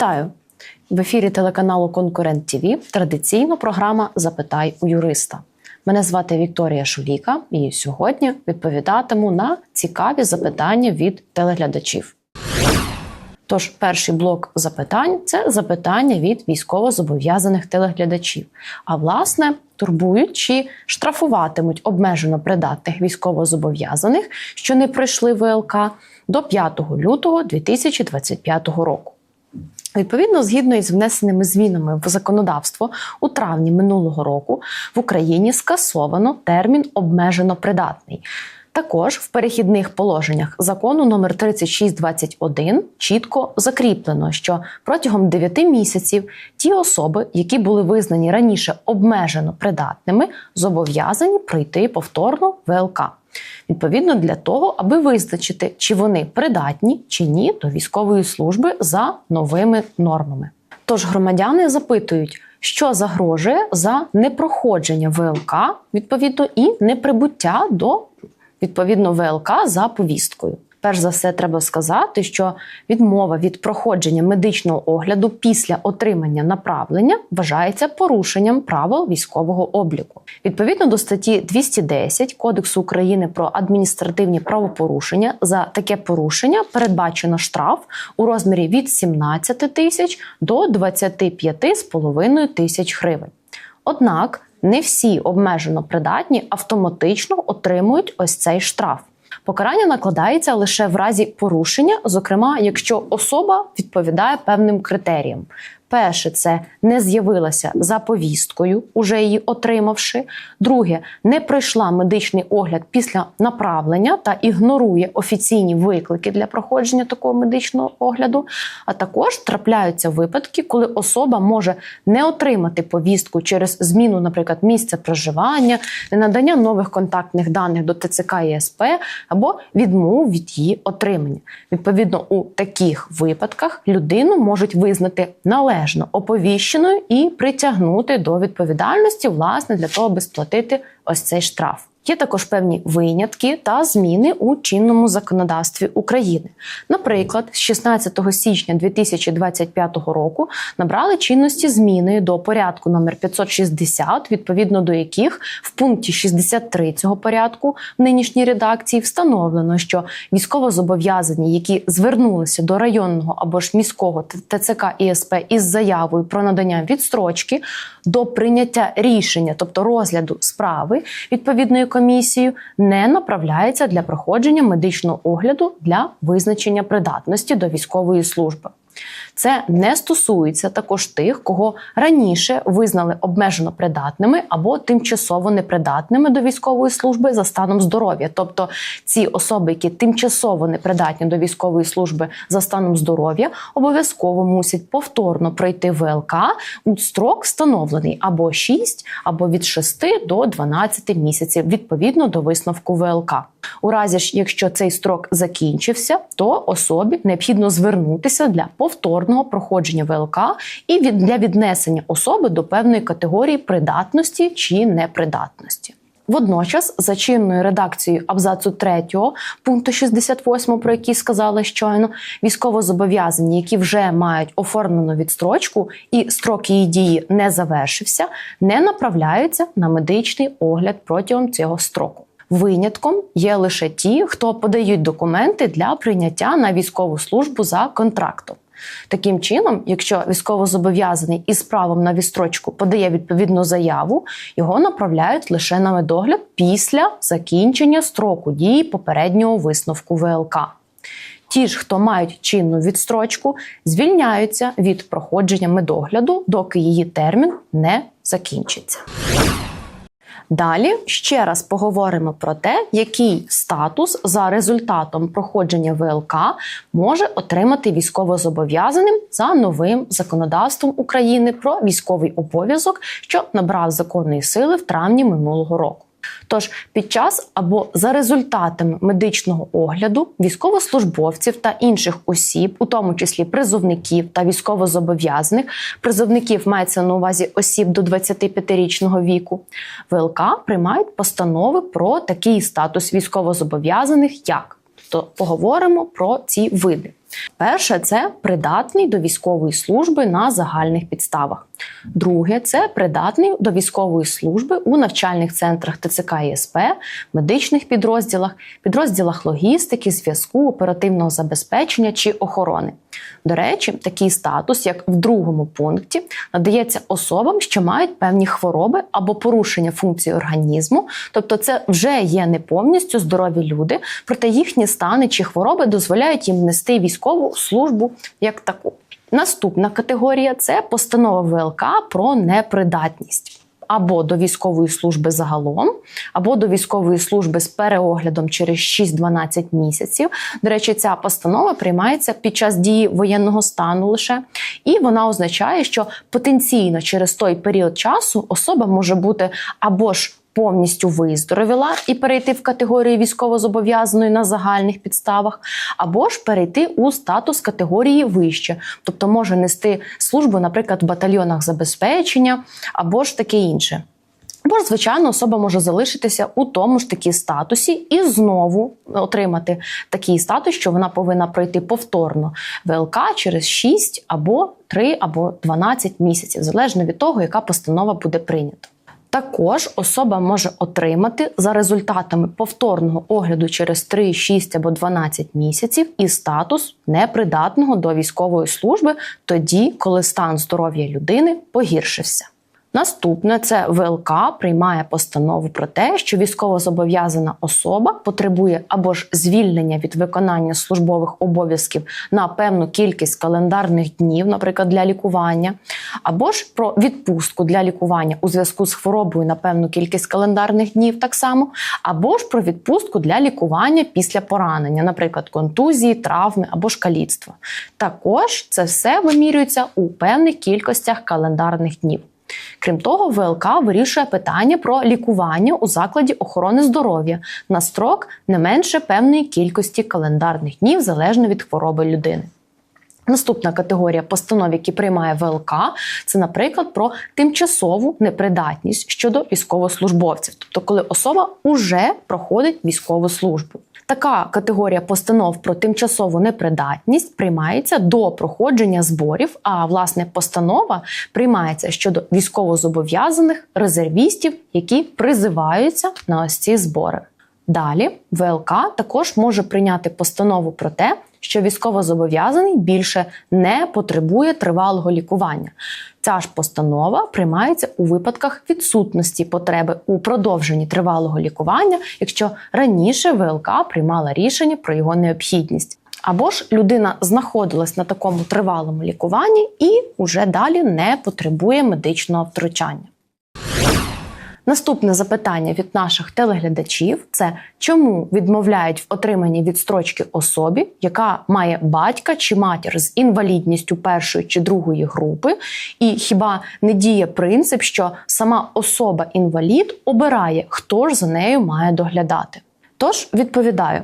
Вітаю! В ефірі телеканалу Конкурент ТВ традиційно програма Запитай у юриста. Мене звати Вікторія Шуліка, і сьогодні відповідатиму на цікаві запитання від телеглядачів. Тож, перший блок запитань це запитання від військовозобов'язаних телеглядачів. А власне, турбують чи штрафуватимуть обмежено придатних військовозобов'язаних, що не пройшли ВЛК до 5 лютого 2025 року. Відповідно, згідно із внесеними змінами в законодавство у травні минулого року в Україні скасовано термін обмежено придатний. Також в перехідних положеннях закону номер 3621 чітко закріплено, що протягом 9 місяців ті особи, які були визнані раніше обмежено придатними, зобов'язані пройти повторно ВЛК. Відповідно для того, аби визначити, чи вони придатні чи ні до військової служби за новими нормами. Тож громадяни запитують, що загрожує за непроходження ВЛК, відповідно, і неприбуття до відповідно ВЛК за повісткою. Перш за все, треба сказати, що відмова від проходження медичного огляду після отримання направлення вважається порушенням правил військового обліку. Відповідно до статті 210 Кодексу України про адміністративні правопорушення за таке порушення передбачено штраф у розмірі від 17 тисяч до 25,5 тисяч гривень. Однак не всі обмежено придатні автоматично отримують ось цей штраф. Покарання накладається лише в разі порушення, зокрема, якщо особа відповідає певним критеріям. Перше, це не з'явилася за повісткою, уже її отримавши. Друге, не пройшла медичний огляд після направлення та ігнорує офіційні виклики для проходження такого медичного огляду. А також трапляються випадки, коли особа може не отримати повістку через зміну, наприклад, місця проживання, ненадання нових контактних даних до ТЦК і СП або відмову від її отримання. Відповідно, у таких випадках людину можуть визнати належною належно оповіщеною і притягнути до відповідальності, власне, для того, аби сплатити ось цей штраф. Є також певні винятки та зміни у чинному законодавстві України. Наприклад, з 16 січня 2025 року набрали чинності зміни до порядку номер 560, відповідно до яких в пункті 63 цього порядку в нинішній редакції встановлено, що військовозобов'язані, які звернулися до районного або ж міського ТЦК ІСП із заявою про надання відстрочки до прийняття рішення, тобто розгляду справи відповідної комісією, не направляється для проходження медичного огляду для визначення придатності до військової служби. Це не стосується також тих, кого раніше визнали обмежено придатними або тимчасово непридатними до військової служби за станом здоров'я. Тобто ці особи, які тимчасово непридатні до військової служби за станом здоров'я, обов'язково мусять повторно пройти ВЛК у строк встановлений або 6, або від 6 до 12 місяців відповідно до висновку ВЛК. У разі ж, якщо цей строк закінчився, то особі необхідно звернутися для повторного проходження ВЛК і для віднесення особи до певної категорії придатності чи непридатності. Водночас, за чинною редакцією абзацу 3 пункту 68, про який сказали щойно, військовозобов'язані, які вже мають оформлену відстрочку і строк її дії не завершився, не направляються на медичний огляд протягом цього строку. Винятком є лише ті, хто подають документи для прийняття на військову службу за контрактом. Таким чином, якщо військовозобов'язаний із правом на відстрочку подає відповідну заяву, його направляють лише на медогляд після закінчення строку дії попереднього висновку ВЛК. Ті ж, хто мають чинну відстрочку, звільняються від проходження медогляду, доки її термін не закінчиться. Далі ще раз поговоримо про те, який статус за результатом проходження ВЛК може отримати військовозобов'язаним за новим законодавством України про військовий обов'язок, що набрав законної сили в травні минулого року. Тож під час або за результатами медичного огляду військовослужбовців та інших осіб, у тому числі призовників та військовозобов'язаних, призовників мається на увазі осіб до 25-річного віку, ВЛК приймають постанови про такий статус військовозобов'язаних, як то поговоримо про ці види. Перше це придатний до військової служби на загальних підставах. Друге це придатний до військової служби у навчальних центрах ТЦК і СП, медичних підрозділах, підрозділах логістики, зв'язку, оперативного забезпечення чи охорони. До речі, такий статус, як в другому пункті, надається особам, що мають певні хвороби або порушення функцій організму, тобто це вже є не повністю здорові люди, проте їхні стани чи хвороби дозволяють їм нести військову службу як таку. Наступна категорія це постанова ВЛК про непридатність. Або до військової служби загалом, або до військової служби з переоглядом через 6-12 місяців. До речі, ця постанова приймається під час дії воєнного стану лише, і вона означає, що потенційно через той період часу особа може бути або ж повністю виздоровіла і перейти в категорію військовозобов'язаної на загальних підставах, або ж перейти у статус категорії вище, тобто може нести службу, наприклад, в батальйонах забезпечення або ж таке інше. Або ж, звичайно, особа може залишитися у тому ж такі статусі і знову отримати такий статус, що вона повинна пройти повторно ВЛК через 6 або 3 або 12 місяців, залежно від того, яка постанова буде прийнята. Також особа може отримати за результатами повторного огляду через 3, 6 або 12 місяців і статус непридатного до військової служби тоді, коли стан здоров'я людини погіршився. Наступне це ВЛК приймає постанову про те, що військовозобов'язана особа потребує або ж звільнення від виконання службових обов'язків на певну кількість календарних днів, наприклад, для лікування, або ж про відпустку для лікування у зв'язку з хворобою на певну кількість календарних днів, так само, або ж про відпустку для лікування після поранення, наприклад, контузії, травми або ж каліцтва. Також це все вимірюється у певних кількостях календарних днів. Крім того, ВЛК вирішує питання про лікування у закладі охорони здоров'я на строк не менше певної кількості календарних днів залежно від хвороби людини. Наступна категорія постанов, які приймає ВЛК, це, наприклад, про тимчасову непридатність щодо військовослужбовців, тобто коли особа уже проходить військову службу. Така категорія постанов про тимчасову непридатність приймається до проходження зборів. А власне постанова приймається щодо військовозобов'язаних резервістів, які призиваються на ось ці збори. Далі ВЛК також може прийняти постанову про те, що військовозобов'язаний більше не потребує тривалого лікування. Ця ж постанова приймається у випадках відсутності потреби у продовженні тривалого лікування, якщо раніше ВЛК приймала рішення про його необхідність. Або ж людина знаходилась на такому тривалому лікуванні і уже далі не потребує медичного втручання. Наступне запитання від наших телеглядачів це чому відмовляють в отриманні відстрочки особі, яка має батька чи матір з інвалідністю першої чи другої групи, і хіба не діє принцип, що сама особа-інвалід обирає, хто ж за нею має доглядати? Тож відповідаю.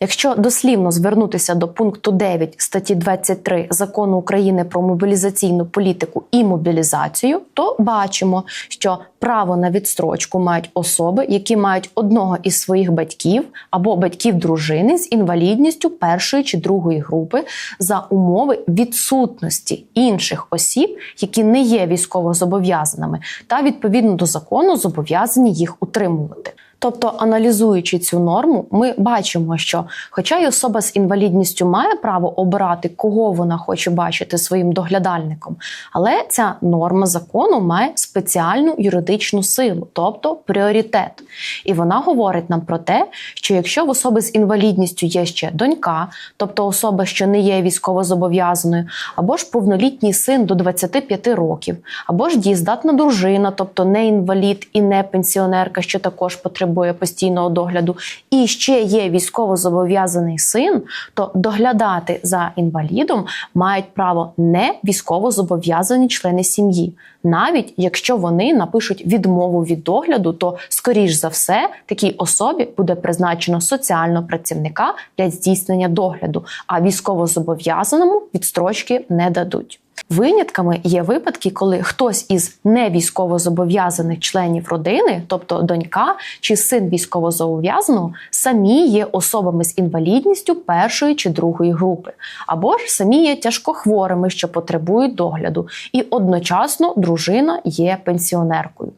Якщо дослівно звернутися до пункту 9 статті 23 закону України про мобілізаційну політику і мобілізацію, то бачимо, що право на відстрочку мають особи, які мають одного із своїх батьків або батьків дружини з інвалідністю першої чи другої групи за умови відсутності інших осіб, які не є військовозобов'язаними, та відповідно до закону зобов'язані їх утримувати. Тобто, аналізуючи цю норму, ми бачимо, що, хоча й особа з інвалідністю має право обирати, кого вона хоче бачити своїм доглядальником, але ця норма закону має спеціальну юридичну силу, тобто пріоритет. І вона говорить нам про те, що якщо в особи з інвалідністю є ще донька, тобто особа, що не є військовозобов'язаною, або ж повнолітній син до 25 років, або ж дієздатна дружина, тобто не інвалід і не пенсіонерка, що також потребує постійного догляду, і ще є військовозобов'язаний син, то доглядати за інвалідом мають право не військовозобов'язані члени сім'ї. Навіть якщо вони напишуть відмову від догляду, то скоріш за все такій особі буде призначено соціального працівника для здійснення догляду, а військовозобов'язаному відстрочки не дадуть. Винятками є випадки, коли хтось із невійськовозобов'язаних членів родини, тобто донька чи син військовозобов'язаного, самі є особами з інвалідністю першої чи другої групи, або ж самі є тяжкохворими, що потребують догляду, і одночасно дружина є пенсіонеркою.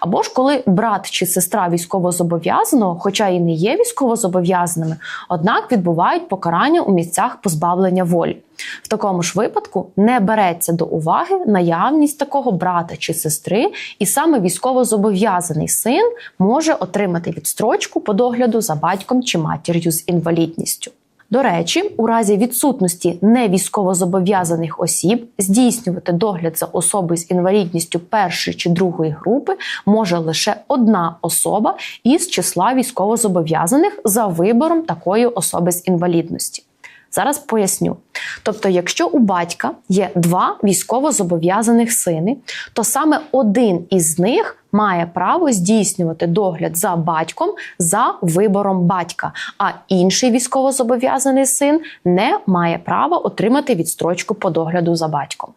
Або ж коли брат чи сестра військовозобов'язаного, хоча і не є військовозобов'язаними, однак відбувають покарання у місцях позбавлення волі. В такому ж випадку не береться до уваги наявність такого брата чи сестри, і саме військовозобов'язаний син може отримати відстрочку по догляду за батьком чи матір'ю з інвалідністю. До речі, у разі відсутності невійськовозобов'язаних осіб здійснювати догляд за особою з інвалідністю першої чи другої групи може лише одна особа із числа військовозобов'язаних за вибором такої особи з інвалідності. Зараз поясню. Тобто, якщо у батька є два військовозобов'язаних сини, то саме один із них має право здійснювати догляд за батьком за вибором батька, а інший військовозобов'язаний син не має права отримати відстрочку по догляду за батьком.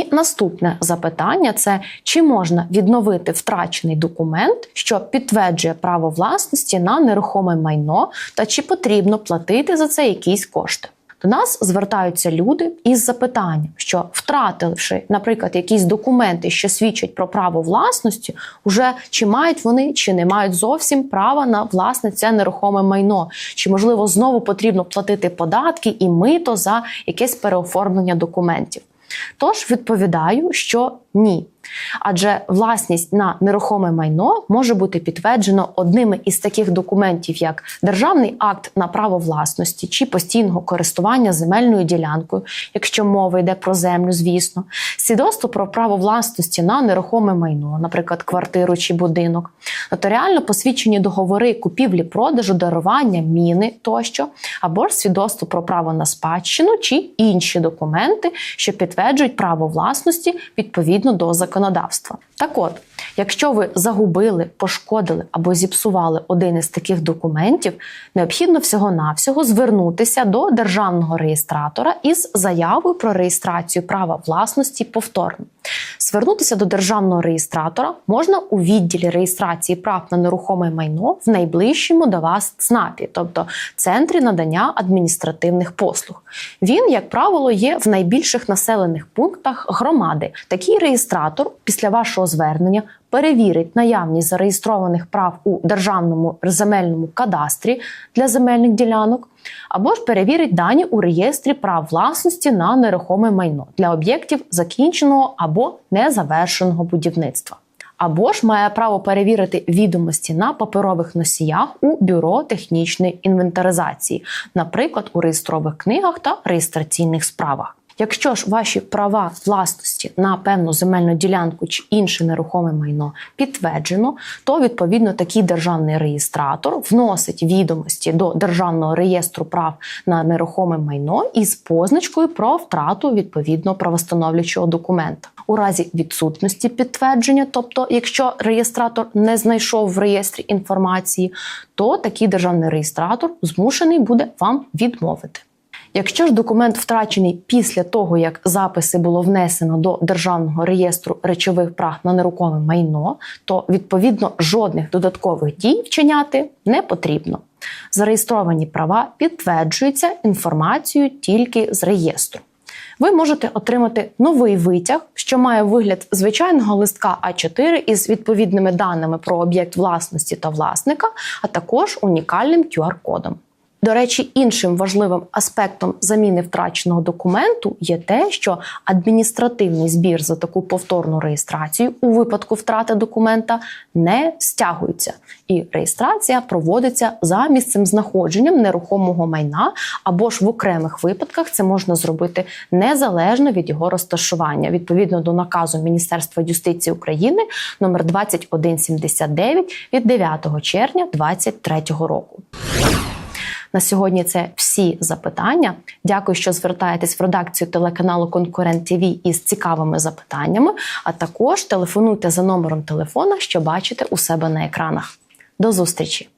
І наступне запитання це чи можна відновити втрачений документ, що підтверджує право власності на нерухоме майно, та чи потрібно платити за це якісь кошти? До нас звертаються люди із запитанням, що втративши, наприклад, якісь документи, що свідчать про право власності, уже чи мають вони, чи не мають зовсім права на власне це нерухоме майно, чи можливо знову потрібно платити податки і мито за якесь переоформлення документів. Тож відповідаю, що ні. Адже власність на нерухоме майно може бути підтверджено одними із таких документів, як державний акт на право власності чи постійного користування земельною ділянкою, якщо мова йде про землю, звісно, свідоцтво про право власності на нерухоме майно, наприклад, квартиру чи будинок, нотаріально посвідчені договори купівлі, продажу, дарування, міни тощо, або ж свідоцтво про право на спадщину чи інші документи, що підтверджують право власності відповідно до законодавства. Так от, якщо ви загубили, пошкодили або зіпсували один із таких документів, необхідно всього-навсього звернутися до державного реєстратора із заявою про реєстрацію права власності повторно. Звернутися до державного реєстратора можна у відділі реєстрації прав на нерухоме майно в найближчому до вас ЦНАПі, тобто центрі надання адміністративних послуг. Він, як правило, є в найбільших населених пунктах громади. Такий реєстратор після вашого звернення перевірить наявність зареєстрованих прав у державному земельному кадастрі для земельних ділянок, або ж перевірить дані у реєстрі прав власності на нерухоме майно для об'єктів закінченого або незавершеного будівництва. Або ж має право перевірити відомості на паперових носіях у бюро технічної інвентаризації, наприклад, у реєстрових книгах та реєстраційних справах. Якщо ж ваші права власності на певну земельну ділянку чи інше нерухоме майно підтверджено, то відповідно такий державний реєстратор вносить відомості до державного реєстру прав на нерухоме майно із позначкою про втрату відповідно правостановлюючого документа. У разі відсутності підтвердження, тобто, якщо реєстратор не знайшов в реєстрі інформації, то такий державний реєстратор змушений буде вам відмовити. Якщо ж документ втрачений після того, як записи було внесено до державного реєстру речових прав на нерухоме майно, то відповідно жодних додаткових дій вчиняти не потрібно. Зареєстровані права підтверджуються інформацією тільки з реєстру. Ви можете отримати новий витяг, що має вигляд звичайного листка А4 із відповідними даними про об'єкт власності та власника, а також унікальним QR-кодом. До речі, іншим важливим аспектом заміни втраченого документу є те, що адміністративний збір за таку повторну реєстрацію у випадку втрати документа не стягується, і реєстрація проводиться за місцем знаходженням нерухомого майна, або ж в окремих випадках це можна зробити незалежно від його розташування, відповідно до наказу Міністерства юстиції України номер 2179 від 9 червня 2023 року. На сьогодні це всі запитання. Дякую, що звертаєтесь в редакцію телеканалу Конкурент ТВ із цікавими запитаннями. А також телефонуйте за номером телефона, що бачите у себе на екранах. До зустрічі!